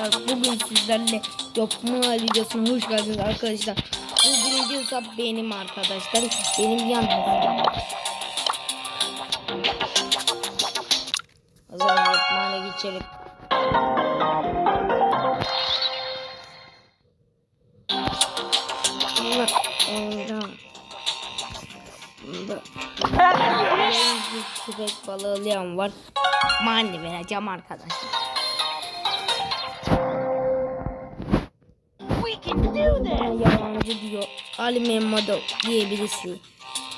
arkadaşlar bugün sizlerle yapma videosuna hoş geldiniz arkadaşlar. Bu birinci hesap benim arkadaşlar. Benim yan hesabım. O zaman yapmaya geçelim. Oyundan. Bunda bir köpek balığı var. Mani vereceğim arkadaşlar. Bana yalancı diyor. Ali Memmado diye birisi.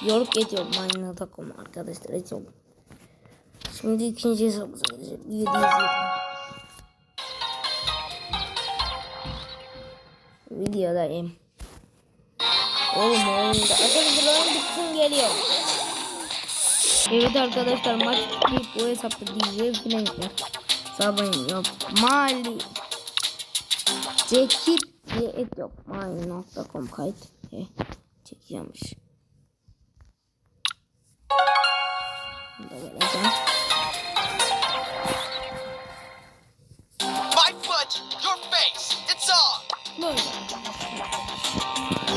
York ediyor Mine'la takım arkadaşlar. Ediyorum. Şimdi ikinci hesabımıza gideceğiz. 700 Videodayım. Oğlum oyunda. Arkadaşlar oyun bitsin geliyor. Evet arkadaşlar maç bitti. Bu hesapta DJ Frank var. Sabun yok. Mali. Cekit diye. Mali.com kayıt. E, çekiyormuş. Bunu da vereceğim. My foot, your face, it's on. Böyle.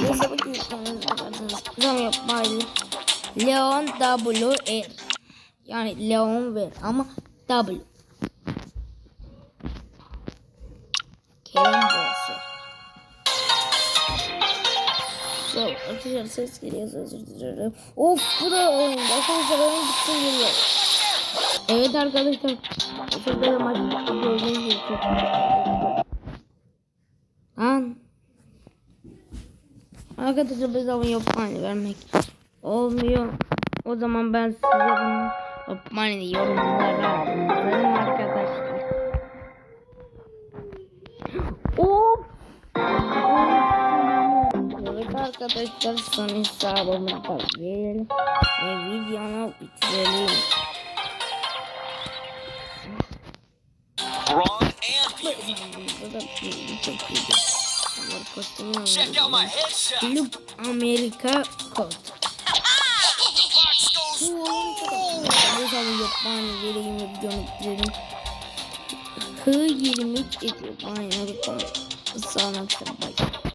Neyse bakın kanalınıza bakarsanız. Zam Mali. Leon W. Yani Leon ver ama W. arkadaşlar ses geliyor özür dilerim. Of bu da oyun. Arkadaşlar oyun bitsin geliyor. Evet arkadaşlar. Şurada maç bitti. Gördüğünüz gibi çok Lan. Arkadaşlar biz zaman yapmayı vermek olmuyor. O zaman ben size bunu yapmayı yorumlara yazarım arkadaşlar son hesabımı da verelim ve videonu bitirelim. Club Amerika kod. Bu zaman yapmanı vereyim ve videonu bitirelim. K23 ediyor. Aynen. Sonra bay.